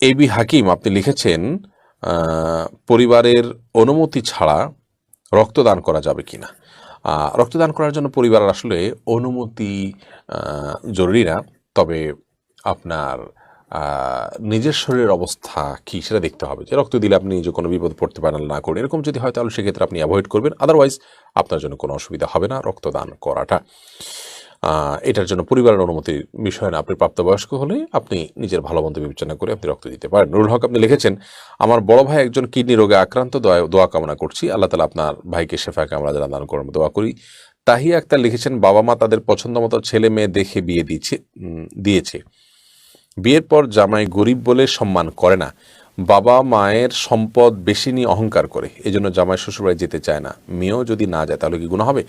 AB হাকিম আপনি লিখেছেন পরিবারের অনুমতি ছাড়া রক্তদান করা যাবে কিনা। আহ, রক্তদান করার জন্য পরিবারের আসলে অনুমতি জরুরি না তবে আপনার নিজের শরীরের অবস্থা কি সেটা দেখতে হবে। যে রক্ত দিলে আপনি যে কোনো বিপদ পড়তে পারেন না করেন এরকম যদি হয় তাহলে সেক্ষেত্রে আপনি অ্যাভয়েড করবেন আদারওয়াইজ আপনার জন্য কোনো অসুবিধা হবে না রক্তদান করাটা। এটার জন্য পরিবারের অনুমতির বিষয় না। আপনি প্রাপ্তবয়স্ক হলে আপনি নিজের ভালো মন্দ বিবেচনা করে আপনি রক্ত দিতে পারেন। নুরুল হক, আপনি লিখেছেন, আমার বড় ভাই একজন কিডনি রোগে আক্রান্ত, দোয়া দোয়া কামনা করছি। আল্লাহ তালা আপনার ভাইকে শেফা আমরা যারা দান করার দোয়া করি। তাহিয়া আক্তার লিখেছেন, বাবা মা তাদের পছন্দ মতো ছেলে মেয়ে দেখে বিয়ে দিয়েছে দিয়েছে। বিয়ের পর জামাই গরিব বলে সম্মান করে না। বাবা মায়ের সম্পদ বেশি নিয়ে অহংকার করে এই জন্য জামাই শ্বশুরবাড়ি যেতে চায় না। মেয়েও যদি না যায়, তাহলে কি গুণ হবে?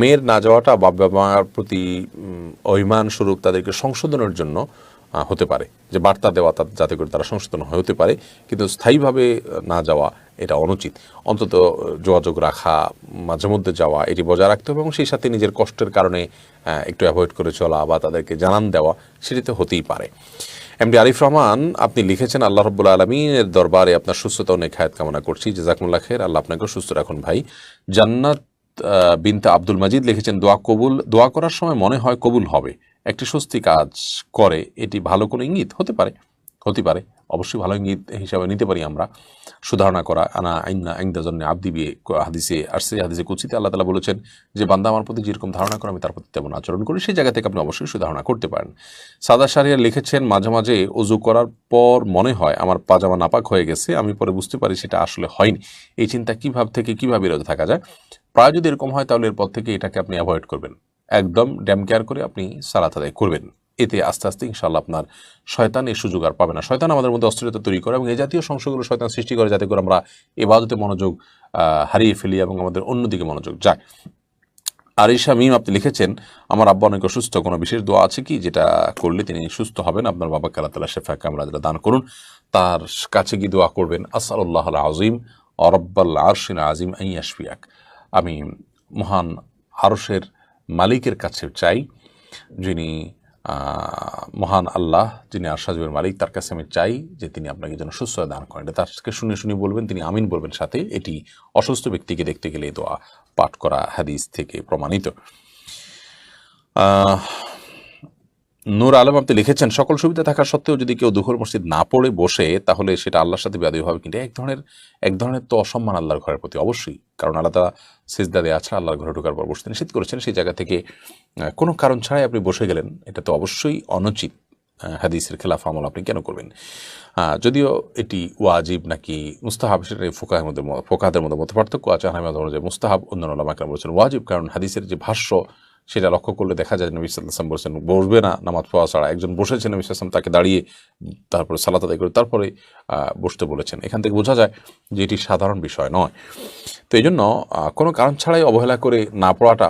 মেয়ের না যাওয়াটা বাবা মার প্রতি অভিমান স্বরূপ তাদেরকে সংশোধনের জন্য হতে পারে, যে বার্তা দেওয়া তা- যাতে করে তারা সংশোধন হতে পারে, কিন্তু স্থায়ীভাবে না যাওয়া এটা অনুচিত। অন্তত যোগাযোগ রাখা, মাঝে মধ্যে যাওয়া, এটি বজায় রাখতে হবে এবং সেই সাথে নিজের কষ্টের কারণে একটু অ্যাভয়েড করে চলা বা তাদেরকে জানান দেওয়া, সেটি তো হতেই পারে। এমডি আরিফ রহমান, আপনি লিখেছেন, আল্লাহ রব্বুল আলমীর দরবারে আপনার সুস্থতা অনেক নেখায়াত কামনা করছি। জাজাকুমুল্লাহ খের আল্লাহ আপনাকে সুস্থ রাখুন ভাই। জান্নাত বিনতে আব্দুল মাজিদ লিখেছেন, দোয়া কবুল, দোয়া করার সময় মনে হয় কবুল হবে। একটি স্বস্তি কাজ করে, এটি ভালো কোনো ইঙ্গিত হতে পারে হতে পারে। অবশ্যই ভালো ইঙ্গিত হিসাবে নিতে পারি আমরা। সুধারণা করা, আনা আইনা আইন্দা জন্য আব্দি বিয়ে হাদিসে আসছে, হাদিসে কুচিতে আল্লাহ তালা বলেছেন যে, বান্দা আমার প্রতি যেরকম ধারণা করে, আমি তার প্রতি তেমন আচরণ করি। সেই জায়গা থেকে আপনি অবশ্যই সুধারণা করতে পারেন। সাদা শাহরিয়ার লিখেছেন, মাঝে মাঝে অজু করার পর মনে হয় আমার পাজামা নাপাক হয়ে গেছে, আমি পরে বুঝতে পারি সেটা আসলে হয়নি। এই চিন্তা কিভাব থেকে কীভাবে বিরত থাকা যায়? প্রায় যদি এরকম হয় তাহলে এরপর থেকে এটাকে আপনি অ্যাভয়েড করবেন। একদম ড্যাম কেয়ার করে আপনি সালাত আদায় করবেন। এতে আস্তে আস্তে ইনশাল্লাহ আপনার শয়তান এই সুযোগ আর পাবে না। শয়তান আমাদের মধ্যে অস্থিরতা তৈরি করে এবং এই জাতীয় সংশয়গুলো শয়তান সৃষ্টি করে যাতে করে আমরা এবাদতে মনোযোগ হারিয়ে ফেলি এবং আমাদের অন্যদিকে মনোযোগ যায়। আরিশা মিম আপনি লিখেছেন, আমার আব্বা অনেক অসুস্থ, কোনো বিশেষ দোয়া আছে কি? যেটা করলে তিনি সুস্থ হবেন। আপনার বাবাকে আল্লাহ তালা শেফা কামরা দান করুন। তার কাছে গিয়ে দোয়া করবেন আসাল্লাহ আজিম অরব্বাল আরশিন আজিম আই আশফিয়াক আমি মহান আরশের মালিকের কাছে চাই, যিনি মহান আল্লাহ, যিনি আশাজীবের মালিক, তার কাছে আমি চাই যে তিনি আপনাকে যেন সুস্থ দান করেন। তারকে শুনে শুনে বলবেন, তিনি আমিন বলবেন সাথে, এটি অসুস্থ ব্যক্তিকে দেখতে গেলে দোয়া পাঠ করা হাদিস থেকে প্রমাণিত। নূর আলম, আপনি লিখেছেন, সকল সুবিধা থাকা সত্ত্বেও যদি কেউ দুহর মসজিদ না পড়ে, বসে, তাহলে সেটা আল্লাহর সাথে ব্যাধি হবে কিন্তু এক ধরনের এক ধরনের তো অসম্মান আল্লাহর ঘরের প্রতি অবশ্যই, কারণ আল্লাহ তারা সেজদা দেওয়া আছে আল্লাহর ঘরে ঢোকার পর বসতে নিষেধ করেছেন, সেই জায়গা থেকে কোনো কারণ ছাড়াই আপনি বসে গেলেন, এটা তো অবশ্যই অনুচিত হাদিসের খেলাফ আমল আপনি কেন করবেন? যদিও এটি ওয়াজিব নাকি মুস্তাহাব, সেটা ফোকাহের মধ্যে, ফোকাহাদের মধ্যে মত পার্থক্য আছে। আহমেদ যে মুস্তাহাব, অন্যান্য লামাকরা বলেছেন ওয়াজিব, কারণ হাদিসের যে ভাষ্য সেটা লক্ষ্য করলে দেখা যায় নবী সাল্লাম বলছেন, বসবে না নামাজ পাওয়া ছাড়া। একজন বসেছেন নবী সাল্লাম তাকে দাঁড়িয়ে, তারপরে সালাত আদায় করে, তারপরে বসতে বলেছেন। এখান থেকে বোঝা যায় যে এটি সাধারণ বিষয় নয়। তো এই জন্য কোনো কারণ ছাড়াই অবহেলা করে না পড়াটা